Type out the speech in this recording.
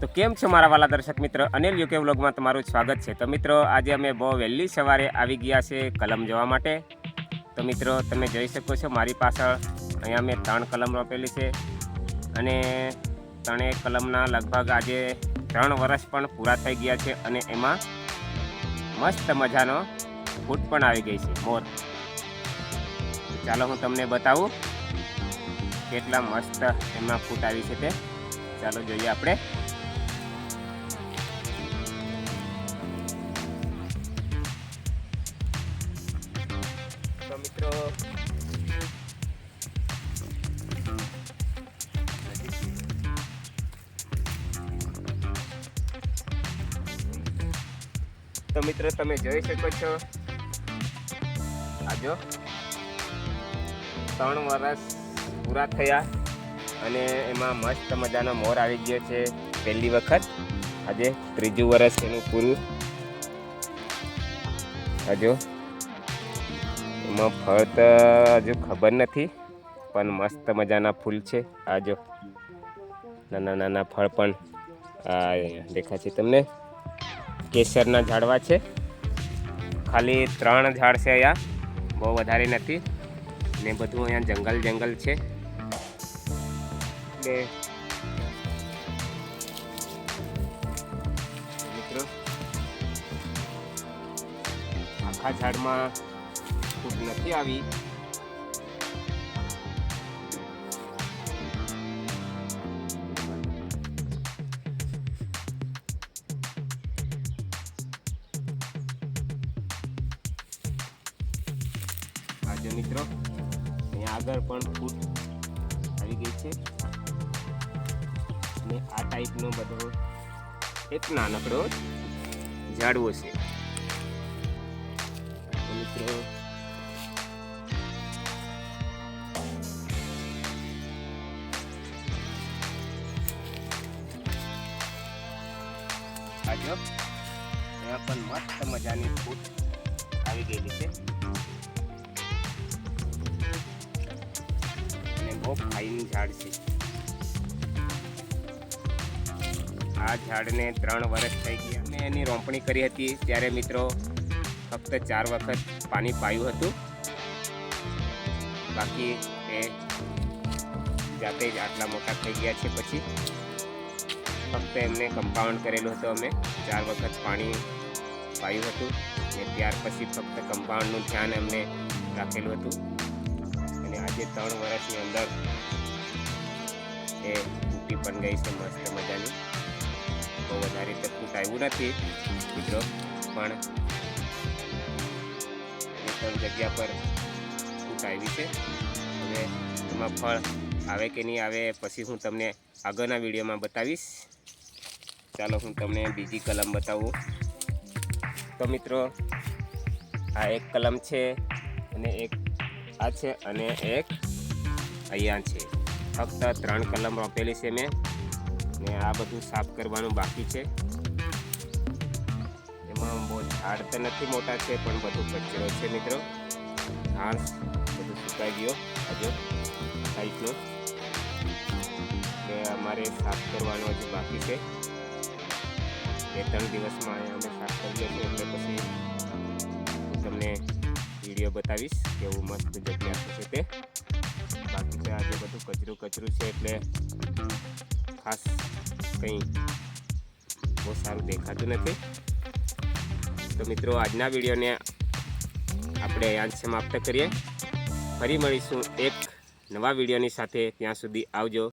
તો કેમ છો મારા વાલા દર્શક મિત્ર? અનિલ યુકે વ્લોગમાં તમારું સ્વાગત છે. તો મિત્રો, આજે અમે બહુ વહેલી સવારે આવી ગયા છે કલમ જોવા માટે. તો મિત્રો, તમે જોઈ શકો છો મારી પાછળ અહીંયા મેં ત્રણ કલમ રોપેલી છે અને ત્રણેય કલમના લગભગ આજે ત્રણ વર્ષ પણ પૂરા થઈ ગયા છે અને એમાં મસ્ત મજાનો ફૂટ પણ આવી ગઈ છે, મોર. ચાલો હું તમને બતાવું કેટલા મસ્ત એમાં ફૂટ આવી છે તે. ચાલો જોઈએ આપણે. તો મિત્રો. તો મિત્રો, તમે જોઈ શકો છો. આજો ત્રણ વર્ષ પૂરા થયા અને એમાં મસ્ત મજાનો મોર આવી ગયો છે પહેલી વખત. આજે ત્રીજું વર્ષ એનું પૂરું. હજુ એમાં ફળ તો હજુ ખબર નથી, પણ મસ્ત મજાના ફૂલ છે. આ જો, નાના નાના ફળ પણ દેખાય છે તમને. કેસરના ઝાડવા છે. ખાલી ત્રણ ઝાડ છે અહીંયા, બહુ વધારે નથી. ને બધું અહીંયા જંગલ જંગલ છે. એટલે મિત્રો, આખા ઝાડમાં ફૂટ નથી આવી આજે મિત્રો, અહીંયા આગળ પણ ફૂટ આવી ગઈ છે. અને આ ટાઈપનો બધો એક નાનકડો ઝાડવો છે. મિત્રો આ જો પણ મસ્ત મજાની ફૂટ આવી ગયેલી છે. અને બહુ ફાઇન ઝાડ છે. આ ઝાડને ત્રણ વર્ષ થઈ ગયા. મેં એની રોપણી કરી હતી. ત્યારે મિત્રો ફક્ત ચાર વખત પાણી પાયું હતું. બાકી એ જાતે જ આટલા મોટા થઈ ગયા છે પછી. ફક્ત એમને કમ્પાઉન્ડ કરેલું હતું અમે. ચાર વખત પાણી પાયું હતું ને ત્યાર પછી ફક્ત કમ્પાઉન્ડનું ધ્યાન એમને રાખેલું હતું. અને આજે ત્રણ વર્ષની અંદર એ તૂટી પણ ગઈ છે મસ્ત મજાની. બહુ વધારે તો ફૂટ આવ્યું નથી, મિત્રો, પણ ત્રણ જગ્યા પર ફૂટ આવી છે. હવે એમાં ફળ આવે કે નહીં આવે, પછી હું તમને આગળના વિડીયોમાં બતાવીશ. ચાલો હું તમને બીજી કલમ બતાવું. તો મિત્રો, આ એક કલમ છે અને એક આ છે અને એક અહીંયા છે. ફક્ત ત્રણ કલમ રોપેલી છે મેં ને આ બધું સાફ કરવાનું બાકી છે. એમાં બહુ ઝાડ તો નથી મોટા છે, પણ બધું કચરો છે મિત્રો. ઘાસ બધું સુકાઈ ગયો. હજુ એટલે અમારે સાફ કરવાનું હજુ બાકી છે. બે ત્રણ દિવસમાં અમે સાફ કરી લઈશું. એટલે પછી હું તમને વીડિયો બતાવીશ કેવું મસ્ત જગ્યા છે તે. બાકી તો આજે બધું કચરું કચરું છે એટલે ખાસ કંઈ બહુ સારું દેખાતું નથી. તો મિત્રો, આજના વિડીયોને આપણે જ સમાપ્ત કરીએ. ફરી મળીશું એક નવા વિડીયોની સાથે. ત્યાં સુધી આવજો.